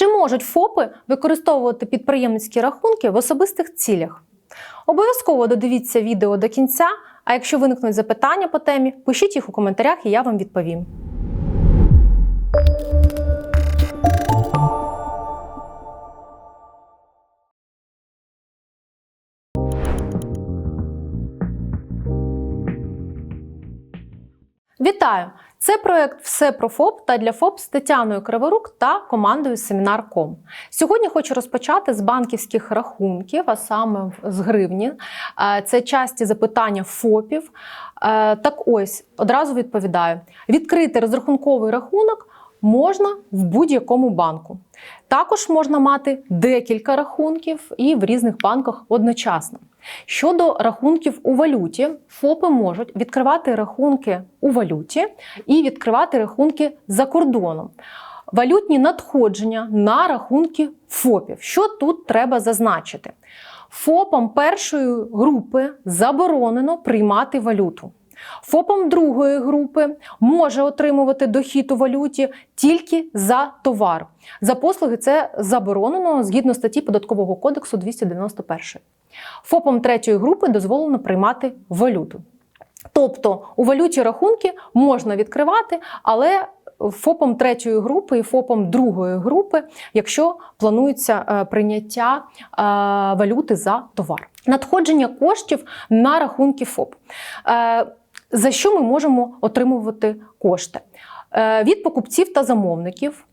Чи можуть ФОПи використовувати підприємницькі рахунки в особистих цілях? Обов'язково додивіться відео до кінця. А якщо виникнуть запитання по темі, пишіть їх у коментарях, і я вам відповім. Вітаю! Це проект Все про ФОП та для ФОП з Тетяною Криворук та командою Семінар.ком. Сьогодні хочу розпочати з банківських рахунків, а саме з гривні. Е, Це часті запитання ФОПів. Е, Так ось одразу відповідаю: відкрити розрахунковий рахунок можна в будь-якому банку. Також можна мати декілька рахунків і в різних банках одночасно. Щодо рахунків у валюті, ФОПи можуть відкривати рахунки у валюті і відкривати рахунки за кордоном. Валютні надходження на рахунки ФОПів. Що тут треба зазначити? ФОПам першої групи заборонено приймати валюту. ФОПам другої групи може отримувати дохід у валюті тільки за товар. За послуги це заборонено згідно статті Податкового кодексу 291. ФОПам третьої групи дозволено приймати валюту. Тобто у валюті рахунки можна відкривати, але ФОПом третьої групи і ФОПом другої групи, якщо планується е, прийняття е, валюти за товар. Надходження коштів на рахунки ФОП. Е, За що ми можемо отримувати кошти? Від покупців та замовників,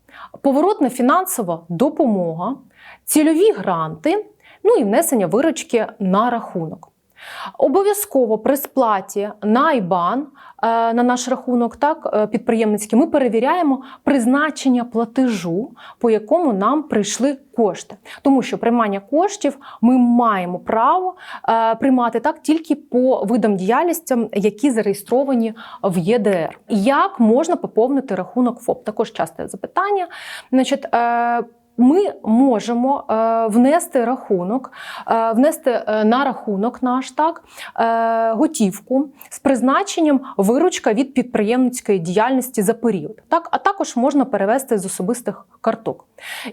поворотна фінансова допомога, цільові гранти, ну і внесення виручки на рахунок. Обов'язково при сплаті на IBAN, е, на наш рахунок, так, е, підприємницький, ми перевіряємо призначення платежу, по якому нам прийшли кошти. Тому що приймання коштів ми маємо право е, приймати так тільки по видам діяльності, які зареєстровані в ЄДР. Як можна поповнити рахунок ФОП? Також часте запитання. Значить, ми можемо е, внести рахунок, е, внести е, на рахунок наш так готівку з призначенням виручка від підприємницької діяльності за період. Так, а також можна перевести з особистих карток.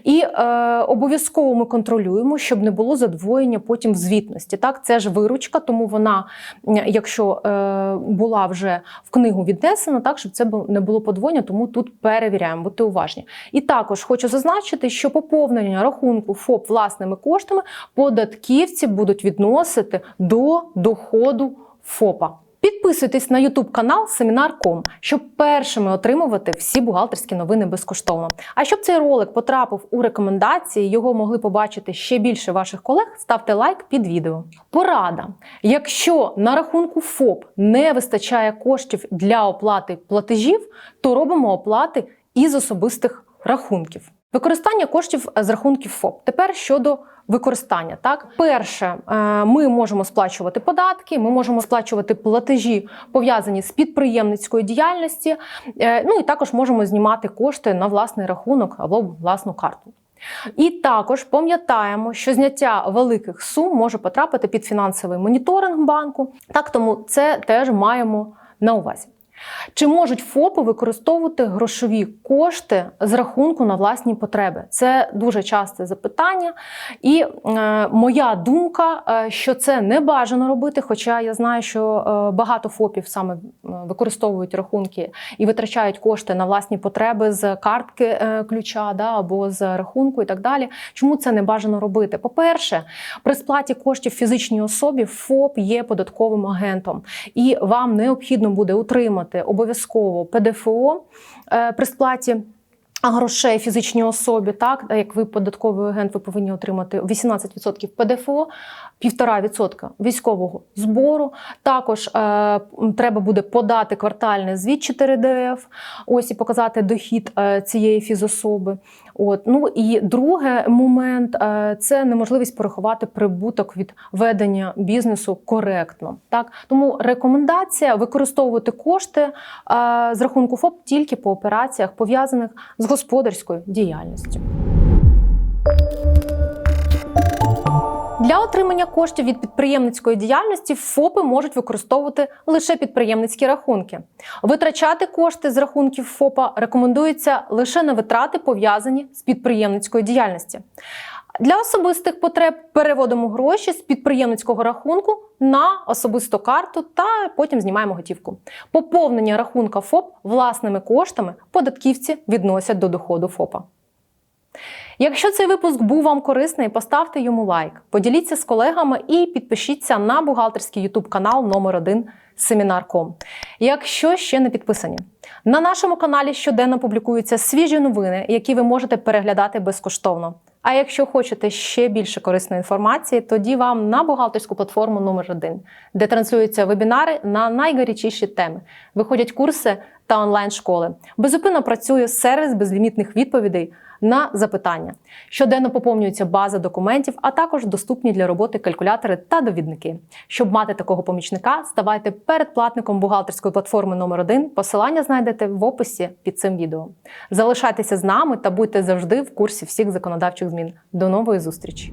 І е, обов'язково ми контролюємо, щоб не було задвоєння потім в звітності. Так, це ж виручка, тому вона, якщо е, була вже в книгу віднесена, так щоб це не було подвоєння, тому тут перевіряємо, будьте уважні. І також хочу зазначити, що поповнення рахунку ФОП власними коштами податківці будуть відносити до доходу ФОПа. Підписуйтесь на YouTube канал Семінар.ком, щоб першими отримувати всі бухгалтерські новини безкоштовно. А щоб цей ролик потрапив у рекомендації, його могли побачити ще більше ваших колег, ставте лайк під відео. Порада: якщо на рахунку ФОП не вистачає коштів для оплати платежів, то робимо оплати із особистих рахунків. Використання коштів з рахунків ФОП. Тепер щодо використання. Так, перше, е, ми можемо сплачувати податки, ми можемо сплачувати платежі, пов'язані з підприємницькою діяльністю. е, Ну і також можемо знімати кошти на власний рахунок або власну карту. І також пам'ятаємо, що зняття великих сум може потрапити під фінансовий моніторинг банку. Так, тому це теж маємо на увазі. Чи можуть ФОПи використовувати грошові кошти з рахунку на власні потреби? Це дуже часте запитання. І е, моя думка, е, що це не бажано робити, хоча я знаю, що е, багато ФОПів саме е, використовують рахунки і витрачають кошти на власні потреби з картки ключа да, або з рахунку і так далі. Чому це не бажано робити? По-перше, при сплаті коштів фізичній особі ФОП є податковим агентом, і вам необхідно буде утримати обов'язково ПДФО е, при сплаті. Грошей фізичній особі, так як ви податковий агент, ви повинні отримати 18% ПДФО, 1,5% військового збору. Також е, треба буде подати квартальний звіт 4 ДФ, ось і показати дохід е, цієї фізособи. От ну і другий момент е, це неможливість порахувати прибуток від ведення бізнесу коректно. Так тому рекомендація використовувати кошти е, з рахунку ФОП тільки по операціях пов'язаних з господарською діяльністю. Для отримання коштів від підприємницької діяльності ФОПи можуть використовувати лише підприємницькі рахунки. Витрачати кошти з рахунків ФОПа рекомендується лише на витрати, пов'язані з підприємницькою діяльністю. Для особистих потреб переводимо гроші з підприємницького рахунку на особисту карту та потім знімаємо готівку. Поповнення рахунка ФОП власними коштами податківці відносять до доходу ФОПа. Якщо цей випуск був вам корисний, поставте йому лайк, поділіться з колегами і підпишіться на бухгалтерський YouTube канал номер 1 Семінар.ком. Якщо ще не підписані, на нашому каналі щоденно публікуються свіжі новини, які ви можете переглядати безкоштовно. А якщо хочете ще більше корисної інформації, тоді вам на бухгалтерську платформу номер 1 де транслюються вебінари на найгарячіші теми. Виходять курси та онлайн-школи. Безупинно працює сервіс безлімітних відповідей на запитання. Щоденно поповнюється база документів, а також доступні для роботи калькулятори та довідники. Щоб мати такого помічника, ставайте передплатником бухгалтерської платформи номер 1 Посилання знайдете в описі під цим відео. Залишайтеся з нами та будьте завжди в курсі всіх законодавчих змін. До нової зустрічі!